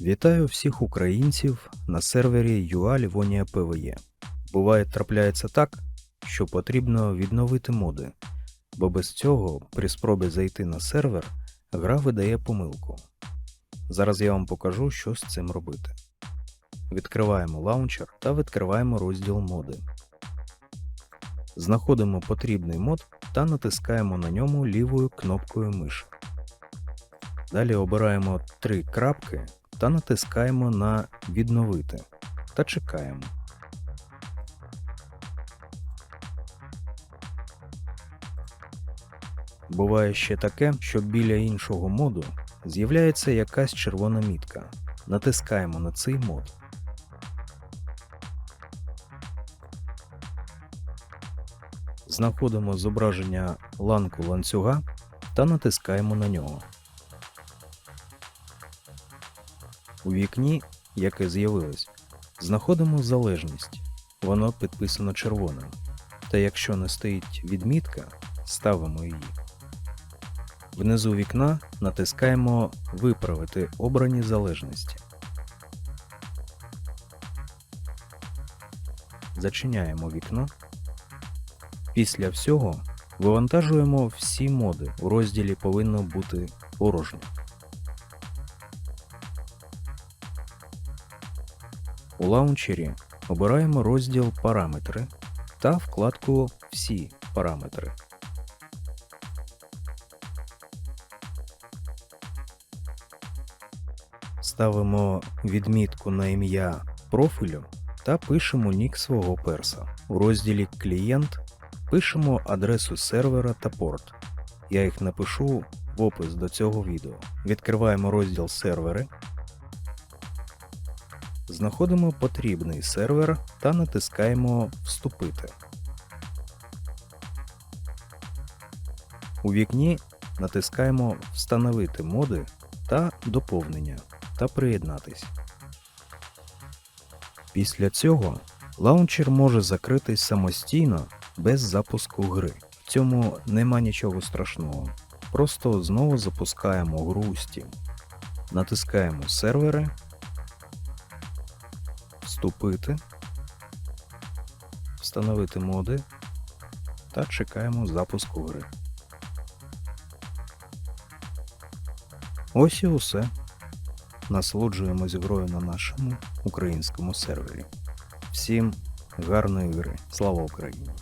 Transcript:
Вітаю всіх українців на сервері UA Livonia PvE. Буває, трапляється так, що потрібно відновити моди, бо без цього при спробі зайти на сервер гра видає помилку. Зараз я вам покажу, що з цим робити. Відкриваємо лаунчер та відкриваємо розділ моди. Знаходимо потрібний мод та натискаємо на ньому лівою кнопкою миші. Далі обираємо три крапки та натискаємо на Відновити та чекаємо. Буває ще таке, що біля іншого моду з'являється якась червона мітка. Натискаємо на цей мод. Знаходимо зображення ланку ланцюга та натискаємо на нього. У вікні, яке з'явилось, знаходимо залежність. Воно підписано червоним. Та якщо не стоїть відмітка, ставимо її. Внизу вікна натискаємо Виправити обрані залежності. Зачиняємо вікно. Після всього вивантажуємо всі моди. У розділі повинно бути порожньо. У лаунчері обираємо розділ Параметри та вкладку Всі параметри. Ставимо відмітку на ім'я профілю та пишемо нік свого перса. У розділі Клієнт пишемо адресу сервера та порт. Я їх напишу в опис до цього відео. Відкриваємо розділ сервери Знаходимо потрібний сервер та натискаємо Вступити. У вікні натискаємо Встановити моди та доповнення та приєднатись. Після цього лаунчер може закритись самостійно без запуску гри. В цьому нема нічого страшного. Просто знову запускаємо гру Steam. Натискаємо сервери вступити, встановити моди та чекаємо запуску гри. Ось і усе. Насолоджуємось грою на нашому українському сервері. Всім гарної гри. Слава Україні!